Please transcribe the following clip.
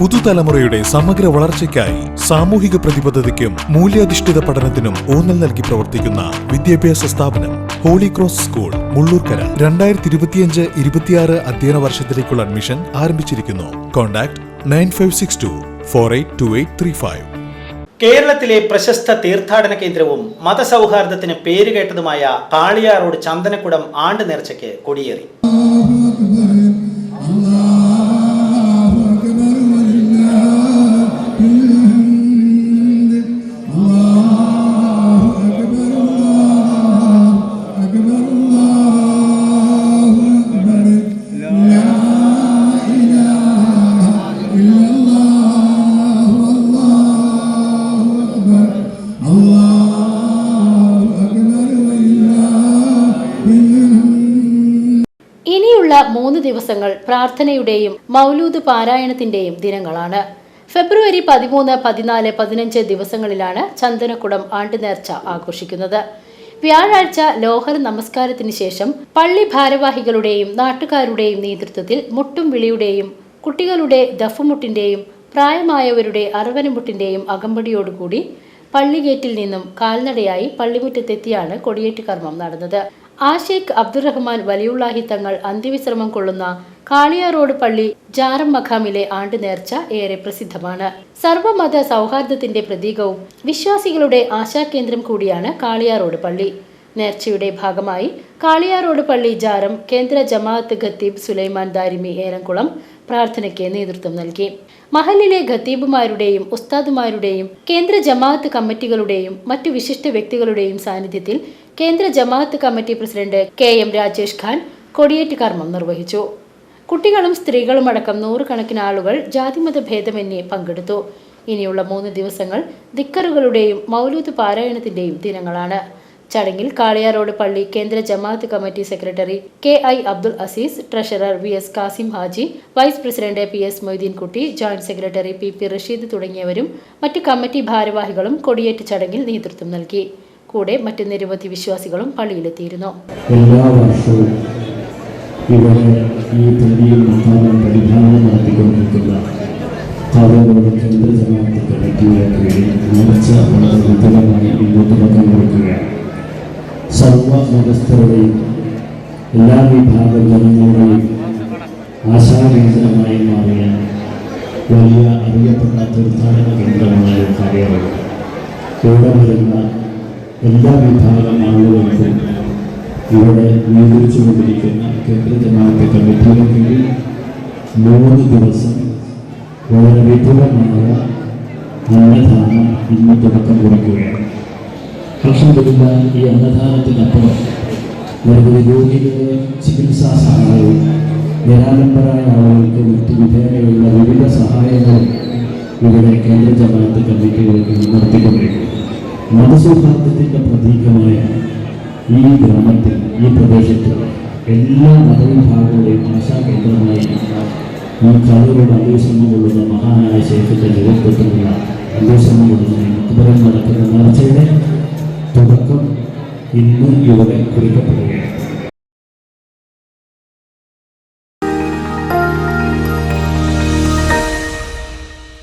പുതുതലമുറയുടെ സമഗ്ര വളർച്ചയ്ക്കായി സാമൂഹിക പ്രതിബദ്ധതയ്ക്കും മൂല്യാധിഷ്ഠിത പഠനത്തിനും ഊന്നൽ നൽകി പ്രവർത്തിക്കുന്ന വിദ്യാഭ്യാസ സ്ഥാപനം ഹോളി ക്രോസ് സ്കൂൾ മുള്ളൂർക്കര. രണ്ടായിരത്തി ഇരുപത്തിയഞ്ച് ഇരുപത്തിയാറ് അധ്യയന വർഷത്തിലേക്കുള്ള അഡ്മിഷൻ ആരംഭിച്ചിരിക്കുന്നു. Contact nine five six two four eight two eight three five. കേരളത്തിലെ പ്രശസ്ത തീർത്ഥാടന കേന്ദ്രവും മതസൗഹാർദ്ദത്തിന് പേരുകേട്ടതുമായ കാളിയാറോഡ് ചന്ദനക്കുടം ആണ്ട് നേർച്ചയ്ക്ക് കൊടിയേറി. ഇനിയുള്ള മൂന്ന് ദിവസങ്ങൾ പ്രാർത്ഥനയുടെയും മൗലൂദ് പാരായണത്തിന്റെയും ദിനങ്ങളാണ്. ഫെബ്രുവരി പതിമൂന്ന് പതിനാല് പതിനഞ്ച് ദിവസങ്ങളിലാണ് ചന്ദനക്കുടം ആണ്ടുനേർച്ച ആഘോഷിക്കുന്നത്. വ്യാഴാഴ്ച ലോഹർ നമസ്കാരത്തിന് ശേഷം പള്ളി ഭാരവാഹികളുടെയും നാട്ടുകാരുടെയും നേതൃത്വത്തിൽ മുട്ടും വിളിയുടെയും കുട്ടികളുടെ ദഫുമുട്ടിന്റെയും പ്രായമായവരുടെ അറവനമുട്ടിന്റെയും അകമ്പടിയോടുകൂടി പള്ളിഗേറ്റിൽ നിന്നും കാൽനടയായി പള്ളിമുറ്റത്തെത്തിയാണ് കൊടിയേറ്റ് കർമ്മം നടന്നത്. ആഷേഖ് അബ്ദുറഹ്മാൻ വലിയുള്ളാഹി തങ്ങൾ അന്ത്യവിശ്രമം കൊള്ളുന്ന കാളിയ റോഡ് പള്ളി ജാറം മഖാമിലെ ആണ്ട് നേർച്ച ഏറെ പ്രസിദ്ധമാണ്. സർവമത സൗഹാർദ്ദത്തിന്റെ പ്രതീകവും വിശ്വാസികളുടെ ആശാകേന്ദ്രം കൂടിയാണ് കാളിയ റോഡ് പള്ളി. നേർച്ചയുടെ ഭാഗമായി കാളിയാറോഡ് പള്ളി ജാറം കേന്ദ്ര ജമാഅത്ത് ഖത്തീബ് സുലൈമാൻ ദാരിമി ഏറംകുളം പ്രാർത്ഥനയ്ക്ക് നേതൃത്വം നൽകി. മഹലിലെ ഖത്തീബുമാരുടെയും ഉസ്താദുമാരുടെയും കേന്ദ്ര ജമാഅത്ത് കമ്മിറ്റികളുടെയും മറ്റു വിശിഷ്ട വ്യക്തികളുടെയും സാന്നിധ്യത്തിൽ കേന്ദ്ര ജമാഅത്ത് committee president K M Rajesh Khan കൊടിയേറ്റ് കർമ്മം നിർവഹിച്ചു. കുട്ടികളും സ്ത്രീകളും അടക്കം നൂറുകണക്കിന് ആളുകൾ ജാതിമത ഭേദമന്യേ പങ്കെടുത്തു. ഇനിയുള്ള മൂന്ന് ദിവസങ്ങൾ ദിക്കറുകളുടെയും മൗലൂദ് പാരായണത്തിന്റെയും ദിനങ്ങളാണ്. ചടങ്ങിൽ കാളിയാറോഡ് പള്ളി കേന്ദ്ര ജമാഅത്ത് committee secretary K I Abdul Aziz treasurer V S Kasim Haji vice president P S Moideenkutty joint secretary P P Rasheed തുടങ്ങിയവരും മറ്റ് കമ്മിറ്റി ഭാരവാഹികളും കൊടിയേറ്റ് ചടങ്ങിൽ നേതൃത്വം നൽകി. കൂടെ മറ്റ് നിരവധി വിശ്വാസികളും പള്ളിയിലെത്തിയിരുന്നു. എല്ലാ വർഷവും ഇവിടെ ഈ പള്ളിയിൽ സർവ മതസ്ഥരുടെയും എല്ലാ വിഭാഗ ജനങ്ങളുടെയും ആശാകേന്ദ്രമായി മാറിയ വലിയ അറിയപ്പെട്ട തീർത്ഥാടന കേന്ദ്രമായ കാര്യമാണ് ഇവിടെ വരുന്ന എല്ലാ വിഭാഗം ആളുകൾക്കും ഇവിടെ നിയന്ത്രിച്ചുകൊണ്ടിരിക്കുന്ന കേന്ദ്ര ജനാധിപത്യ കമ്മിറ്റിയുടെ കീഴിൽ മൂന്ന് ദിവസം വളരെ വിപുലമായ അന്നദാനം ഇന്ന് തുടക്കം കുറിക്കുകയാണ്. അൽഹംദുലില്ല ഈ അന്നദാനത്തിനപ്പുറം നിരവധി രോഗികളെ ചികിത്സാ സഹായവും നിരാലംബരായ ആളുകൾക്ക് മറ്റ് വിധേനയുള്ള വിവിധ സഹായങ്ങളും ഇവിടെ കേന്ദ്ര ജമാഅത്ത് കമ്മിറ്റികൾക്ക് നടത്തിക്കൊണ്ടിരിക്കുന്നു മതസൗഹാർദ്ദത്തിന്റെ പ്രതീകമായ ഈ ഗ്രാമത്തിൽ ഈ പ്രദേശത്ത് എല്ലാ മതവിഭാഗങ്ങളുടെയും ആശാകേന്ദ്രമായി ഈ കളറുടെ അന്വേഷണം കൊള്ളുന്ന മഹാനായ ശേഖത്തിന്റെ നേതൃത്വത്തിലുള്ള ഇന്ന് ഇവിടെ കുറിക്കപ്പെടുകയാണ്